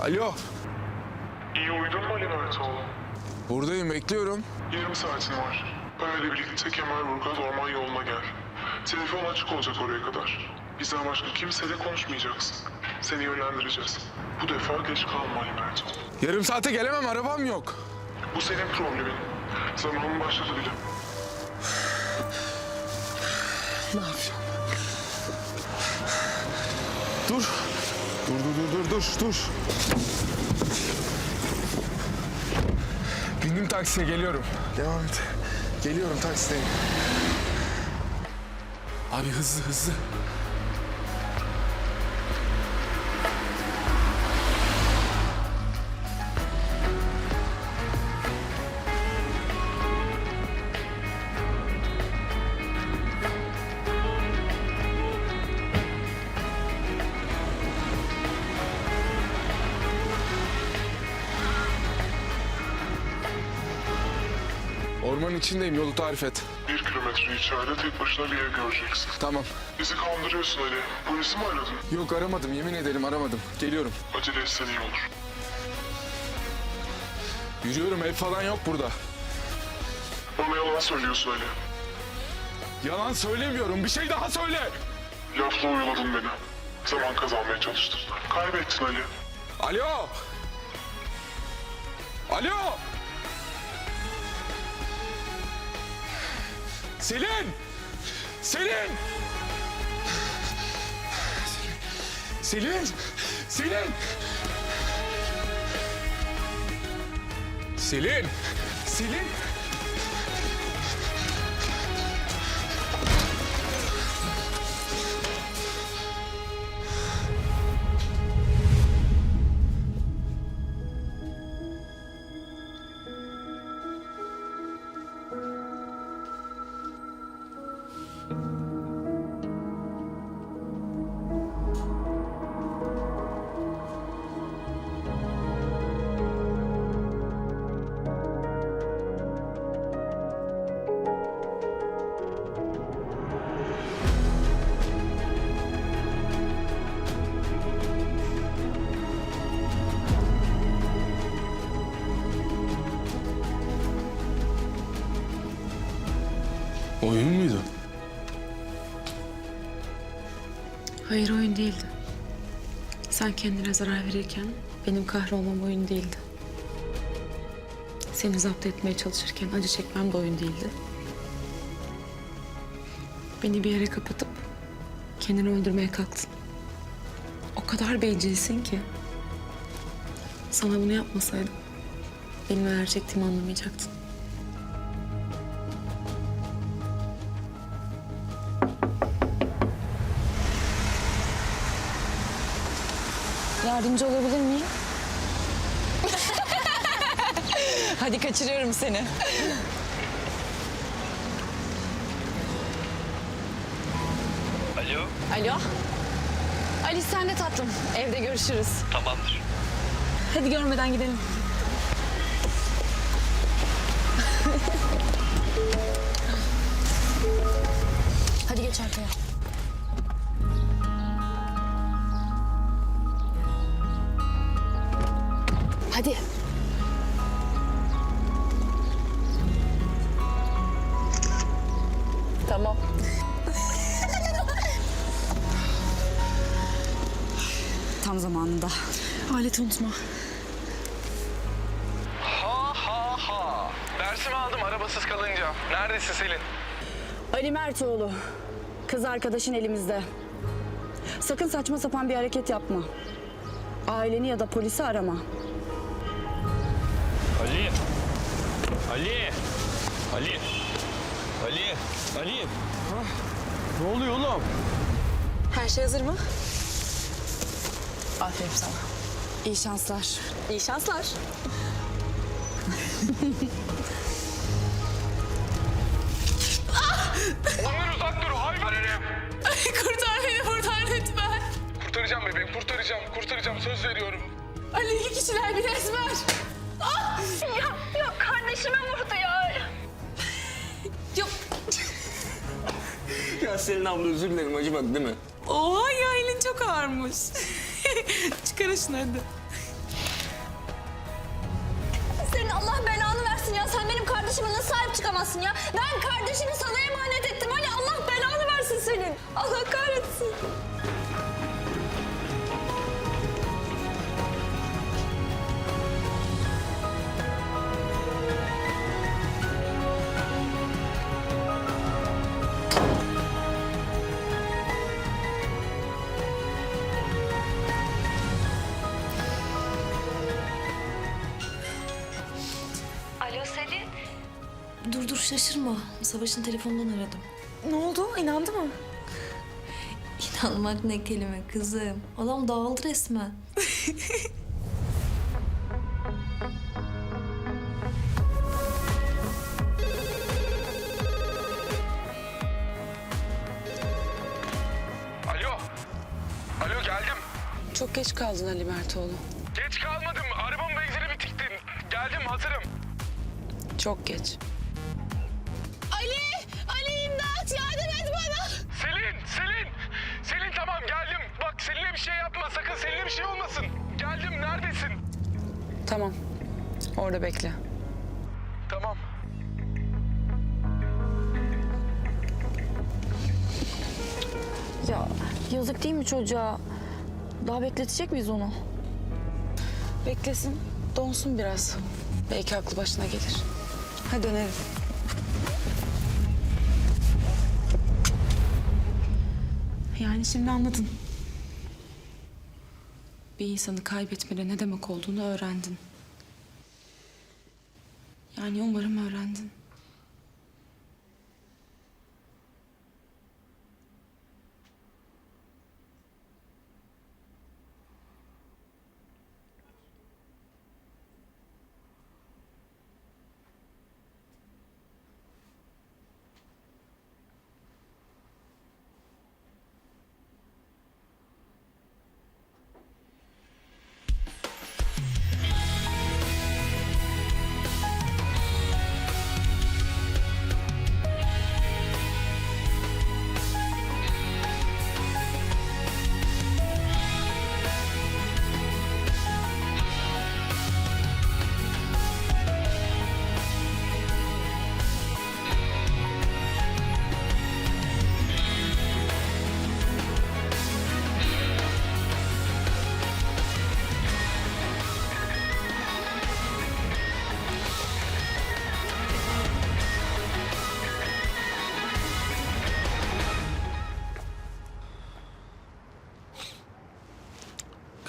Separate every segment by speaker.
Speaker 1: Alo.
Speaker 2: İyi uyudun mu Ali Mertoğlu?
Speaker 1: Buradayım bekliyorum.
Speaker 2: Yarım saatin var. Parayla birlikte Kemerburgaz orman yoluna gel. Telefon açık olacak oraya kadar. Bizden başka kimseyle konuşmayacaksın. Seni yönlendireceğiz. Bu defa geç kalma Ali Mertoğlu.
Speaker 1: Yarım saate gelemem arabam yok.
Speaker 2: Bu senin problemin. Zamanın başladı bile.
Speaker 1: Ne yapacağım? Dur. Dur dur dur dur dur dur. Bindim taksiye geliyorum. Devam et. Geliyorum taksideyim. Abi hızlı hızlı. Ormanın içindeyim yolu tarif et.
Speaker 2: Bir kilometre içeride tek başına bir ev göreceksin.
Speaker 1: Tamam.
Speaker 2: Bizi kandırıyorsun Ali. Polisi mi aradın?
Speaker 1: Yok aramadım yemin ederim aramadım. Geliyorum.
Speaker 2: Acele etsen iyi olur.
Speaker 1: Yürüyorum ev falan yok burada.
Speaker 2: Bana yalan söylüyorsun Ali.
Speaker 1: Yalan söylemiyorum bir şey daha söyle.
Speaker 2: Lafla oyaladın beni. Zaman kazanmaya çalıştın. Kaybettin Ali.
Speaker 1: Alo. Alo. Selin. Selin. Selin. Selin. Selin. Selin. Oyun muydu?
Speaker 3: Hayır oyun değildi. Sen kendine zarar verirken benim kahrolmam oyun değildi. Seni zapt etmeye çalışırken acı çekmem de oyun değildi. Beni bir yere kapatıp kendini öldürmeye kalktın. O kadar bencilsin ki. Sana bunu yapmasaydım benim neler çektiğimi anlamayacaktın. Yardımcı olabilir miyim?
Speaker 4: Hadi kaçırıyorum seni.
Speaker 5: Alo,
Speaker 4: Alo. Ali sen de tatlım. Evde görüşürüz.
Speaker 5: tamamdır.
Speaker 4: Hadi görmeden gidelim. Hadi geç arkaya. Hadi. Tamam. Tam zamanında.
Speaker 3: Aleti unutma.
Speaker 5: Ha ha ha. Dersimi aldım arabasız kalınca. Neredesin Selin?
Speaker 6: Ali Mertoğlu. Kız arkadaşın elimizde. Sakın saçma sapan bir hareket yapma. Aileni ya da polisi arama.
Speaker 5: Ali. Ali. Ali. Ali.
Speaker 1: Ne oluyor oğlum?
Speaker 4: Her şey hazır mı? Aferin sana.
Speaker 6: İyi şanslar.
Speaker 4: İyi şanslar.
Speaker 5: Ondan uzak dur hayvan herif.
Speaker 3: Kurtar beni buradan lütfen.
Speaker 5: Kurtaracağım bebeğim kurtaracağım. Kurtaracağım söz veriyorum.
Speaker 3: Ali iki kişiler bir esmer. Ah! Ya, ya kardeşime vurdu ya. Yok.
Speaker 7: ya senin abla özür dilerim acımadı değil mi?
Speaker 3: Oha ya elin çok ağırmış. Çıkar şunu hadi.
Speaker 4: Senin Allah belanı versin ya. Sen benim kardeşime nasıl sahip çıkamazsın ya? Ben kardeşimi sana emanet ettim. Hani Allah belanı versin senin. Allah kahretsin.
Speaker 7: Dur şaşırma. Savaş'ın telefonundan aradım.
Speaker 3: Ne oldu? İnandı mı?
Speaker 7: İnanmak ne kelime kızım. Adam dağıldı resmen.
Speaker 5: Alo. Alo geldim.
Speaker 3: Çok geç kaldın Ali Mertoğlu.
Speaker 5: Geç kalmadım. Arabamın benzini bitikti. Geldim hazırım.
Speaker 3: Çok geç.
Speaker 5: Selin'e bir şey yapma. Sakın Selin'e bir şey olmasın. Geldim neredesin?
Speaker 3: Tamam. Orada bekle.
Speaker 5: Tamam.
Speaker 6: Ya yazık değil mi çocuğa? Daha bekletecek miyiz onu?
Speaker 3: Beklesin. Donsun biraz. Belki aklı başına gelir. Hadi dönelim. Yani şimdi anladın. Bir insanı kaybetmenin ne demek olduğunu öğrendin. Yani umarım öğrendin.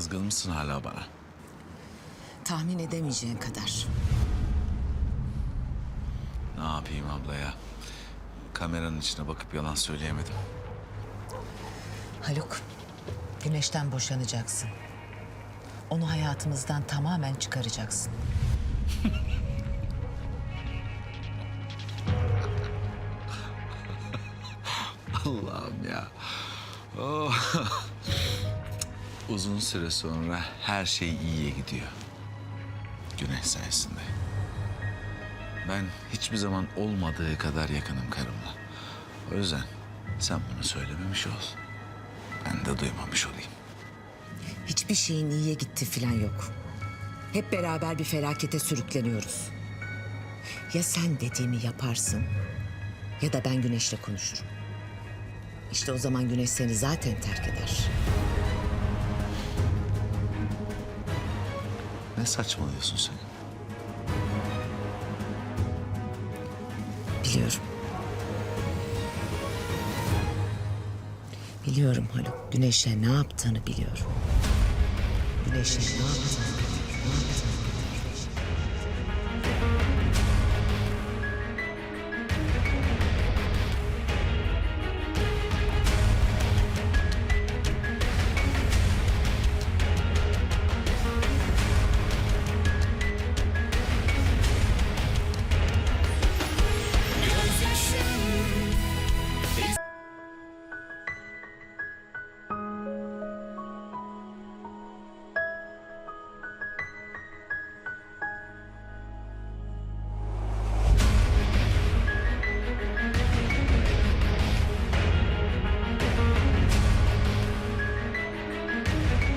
Speaker 8: Kızgın mısın hala bana?
Speaker 9: Tahmin edemeyeceğin kadar.
Speaker 8: Ne yapayım abla ya? Kameranın içine bakıp yalan söyleyemedim.
Speaker 9: Haluk, Güneş'ten boşanacaksın. Onu hayatımızdan tamamen çıkaracaksın.
Speaker 8: Allah'ım ya. Oh. Uzun süre sonra her şey iyiye gidiyor. Güneş sayesinde. Ben hiçbir zaman olmadığı kadar yakınım karımla. O yüzden sen bunu söylememiş ol. Ben de duymamış olayım.
Speaker 9: Hiçbir şeyin iyiye gitti falan yok. Hep beraber bir felakete sürükleniyoruz. Ya sen dediğimi yaparsın ya da ben Güneş'le konuşurum. İşte o zaman Güneş seni zaten terk eder.
Speaker 8: Ne saçmalıyorsun sen?
Speaker 9: Biliyorum. Biliyorum Haluk. Güneş'e ne yaptığını biliyorum. Güneş'e ne yaptığını biliyorum. Ne yaptığını